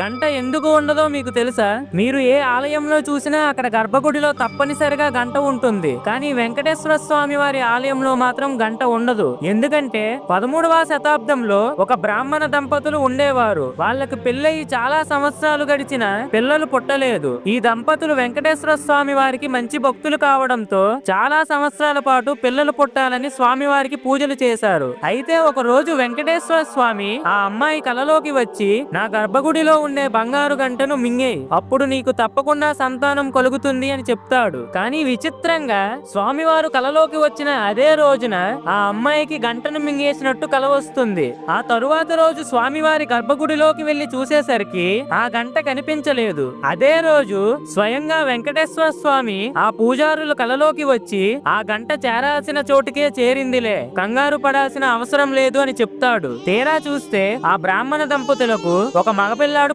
గంట ఎందుకు ఉండదో మీకు తెలుసా? మీరు ఏ ఆలయంలో చూసినా అక్కడ గర్భగుడిలో తప్పనిసరిగా గంట ఉంటుంది. కానీ వెంకటేశ్వర స్వామి వారి ఆలయంలో మాత్రం గంట ఉండదు. ఎందుకంటే పదమూడవ శతాబ్దంలో ఒక బ్రాహ్మణ దంపతులు ఉండేవారు. వాళ్ళకి పెళ్ళయి చాలా సంవత్సరాలు గడిచిన పిల్లలు పుట్టలేదు. ఈ దంపతులు వెంకటేశ్వర స్వామి వారికి మంచి భక్తులు కావడంతో చాలా సంవత్సరాల పాటు పిల్లలు పుట్టాలని స్వామి వారికి పూజలు చేశారు. అయితే ఒక రోజు వెంకటేశ్వర స్వామి ఆ అమ్మాయి కలలోకి వచ్చి నా గర్భగుడి భూమిలో ఉండే బంగారు గంటను మింగేయి. అప్పుడు నీకు తప్పకుండా సంతానం కలుగుతుంది అని చెప్తాడు. కానీ విచిత్రంగా స్వామివారు కలలోకి వచ్చిన అదే రోజున ఆ అమ్మాయికి గంటను మింగేసినట్టు కల వస్తుంది. ఆ తరువాత రోజు స్వామివారి గర్భగుడిలోకి వెళ్ళి చూసేసరికి ఆ గంట కనిపించలేదు. అదే రోజు స్వయంగా వెంకటేశ్వర స్వామి ఆ పూజారులు కలలోకి వచ్చి ఆ గంట చేరాల్సిన చోటుకే చేరిందిలే. కంగారు పడాల్సిన అవసరం లేదు అని చెప్తాడు. తీరా చూస్తే ఆ బ్రాహ్మణ దంపతులకు ఒక popular